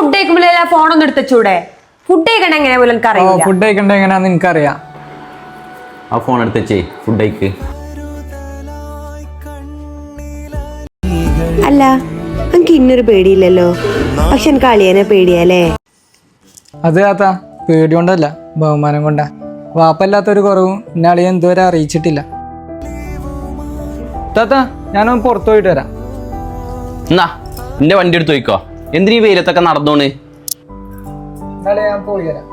Food കഴിക്കുമ്പോഴേ ഫോണൊന്നും എടുത്തൂടെ food കഴിക്കണ എങ്ങനെ പോലും എനിക്ക് ഓ അറിയില്ല ഫുഡ് കഴിക്കണ്ട എങ്ങനെയാന്ന് എനിക്കറിയാം. ആ ഫോൺ എടുത്ത് ഫുഡ് കഴിക്ക്. അല്ല എനിക്ക് ഇന്നൊരു പേടിയില്ലല്ലോ. പക്ഷെ എനിക്ക് അളിയനെ പേടിയാലേ. അത് താത്ത പേടി കൊണ്ടല്ല ബഹുമാനം കൊണ്ടാ. വാപ്പല്ലാത്തൊരു കുറവും എന്നെ അളിയൻ ഇതുവരെ അറിയിച്ചിട്ടില്ല. താത്ത ഞാനൊന്ന് പുറത്തു പോയിട്ട് വരാം. എന്നാ എന്റെ വണ്ടി എടുത്ത് പോയിക്കോ. എന്തിനീ വെയിലത്തൊക്കെ നടന്നോണ്? ഞാൻ പോയി വരാം.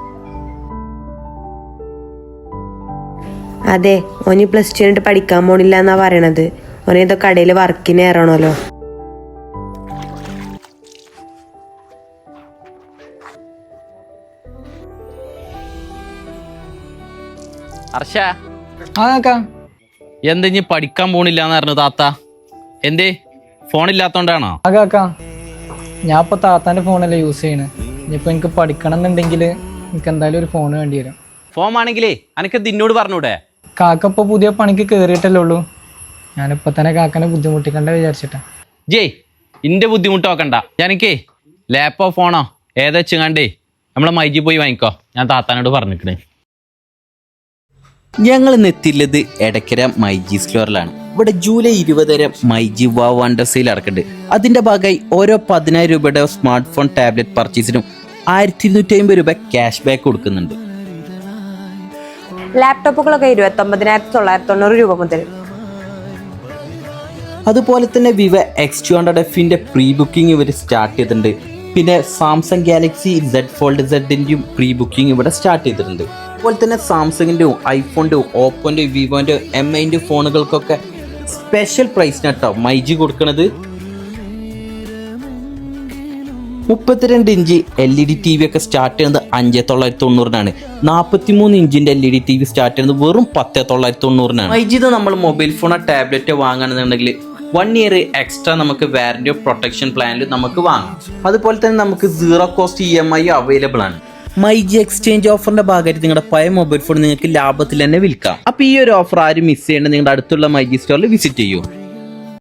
അതെ ഓന് പ്ലസ് ടു കഴിഞ്ഞിട്ട് പഠിക്കാൻ പോണില്ല എന്നാ പറയണത്. ഓനെ ഇതൊക്കെ കടയിൽ വർക്കിന് ഏറണല്ലോ ഹർഷ എന്താ ഇനി പഠിക്കാൻ പോണില്ല എന്ന് പറഞ്ഞു താത്ത? എന്തേ? ഫോണില്ലാത്തോണ്ടാണോ? ഞാൻ ഇപ്പോൾ താത്താന്റെ ഫോണല്ലേ യൂസ് ചെയ്യണേ. ഇനിയിപ്പോൾ എനിക്ക് പഠിക്കണം എന്നുണ്ടെങ്കിൽ എനിക്ക് എന്തായാലും ഒരു ഫോൺ വേണ്ടി വരും. ഫോൺ ആണെങ്കിലേ അനക്ക് നിന്നോട് പറഞ്ഞൂടെ? കാക്ക ഇപ്പോൾ പുതിയ പണിക്ക് കയറിയിട്ടല്ലേ ഉള്ളൂ. ഞാനിപ്പോൾ തന്നെ കാക്കനെ ബുദ്ധിമുട്ടിക്കണ്ട വിചാരിച്ചിട്ടാ. ജയ് ഇന്റെ ബുദ്ധിമുട്ട് നോക്കണ്ട. ഞാനിക്കേ ലാപ്പോ ഫോണോ ഏതാ വെച്ചുങ്ങാണ്ടേ നമ്മളെ മൈജി പോയി വാങ്ങിക്കോ. ഞാൻ താത്താനോട് പറഞ്ഞിട്ടുണ്ട് ഞങ്ങൾ ഇന്ന് എത്തിയുള്ളത് എടക്കര മൈജി സ്റ്റോറിലാണ് ഇവിടെ ജൂലൈ ഇരുപത് വരെ മൈജി വാ വണ്ടർ സെയിൽ നടക്കുന്നുണ്ട്. അതിന്റെ ഭാഗമായി ഓരോ പതിനായിരം രൂപയുടെ സ്മാർട്ട് ഫോൺ ടാബ്ലറ്റ് പർച്ചേസിനും ആയിരത്തി ഇരുന്നൂറ്റി അമ്പത് രൂപ ക്യാഷ് ബാക്ക് കൊടുക്കുന്നുണ്ട്. ലാപ്ടോപ്പുകളൊക്കെ ഇരുപത്തി ഒമ്പതിനായിരത്തി തൊള്ളായിരത്തി തൊണ്ണൂറ് രൂപ മുതൽ. അതുപോലെ തന്നെ വിവ എക്സ് ടു ഹൺഡ്രഡ് എഫിന്റെ പ്രീ ബുക്കിംഗ് ഇവർ സ്റ്റാർട്ട് ചെയ്തിട്ടുണ്ട്. പിന്നെ സാംസങ് ഗാലക്സി സെഡ് ഫോൾഡ് സെഡിന്റെയും പ്രീ ബുക്കിംഗ് ഇവിടെ സ്റ്റാർട്ട് ചെയ്തിട്ടുണ്ട്. അതുപോലെ തന്നെ സാംസങ്ങിന്റെയും ഐഫോണിന്റെയും ഓപ്പോന്റെയും വിവോന്റെയും എം ഐന്റെ ഫോണുകൾക്കൊക്കെ സ്പെഷ്യൽ പ്രൈസിന് കേട്ടോ മൈജി കൊടുക്കണത്. മുപ്പത്തിരണ്ട് inch L E D T V ഒക്കെ സ്റ്റാർട്ട് ചെയ്യുന്നത് അഞ്ച് തൊള്ളായിരത്തി തൊണ്ണൂറിനാണ്. നാൽപ്പത്തി മൂന്ന് ഇഞ്ചിന്റെ L E D T V start ചെയ്യുന്നത് വെറും പത്ത് തൊള്ളായിരത്തി തൊണ്ണൂറിനാണ്. വൈദ്യുതി നമ്മൾ മൊബൈൽ ഫോണോ ടാബ്ലറ്റോ വാങ്ങണമെന്നുണ്ടെങ്കിൽ വൺ ഇയർ എക്സ്ട്രാ നമുക്ക് വാറന്റി ഓഫ് പ്രൊട്ടക്ഷൻ പ്ലാനിൽ നമുക്ക് വാങ്ങാം. അതുപോലെ തന്നെ നമുക്ക് zero cost E M I available ആണ്. മൈജി എക്സ്ചേഞ്ച് ഓഫറിന്റെ ഭാഗമായിട്ട് നിങ്ങളുടെ പഴയ മൊബൈൽ ഫോൺ നിങ്ങൾക്ക് ലാഭത്തിൽ തന്നെ വിൽക്കാം. അപ്പൊ ഈ ഒരു ഓഫർ ആരും മിസ് ചെയ്യേണ്ട നിങ്ങളുടെ അടുത്തുള്ള മൈ ജി സ്റ്റോറിൽ വിസിറ്റ് ചെയ്യൂ.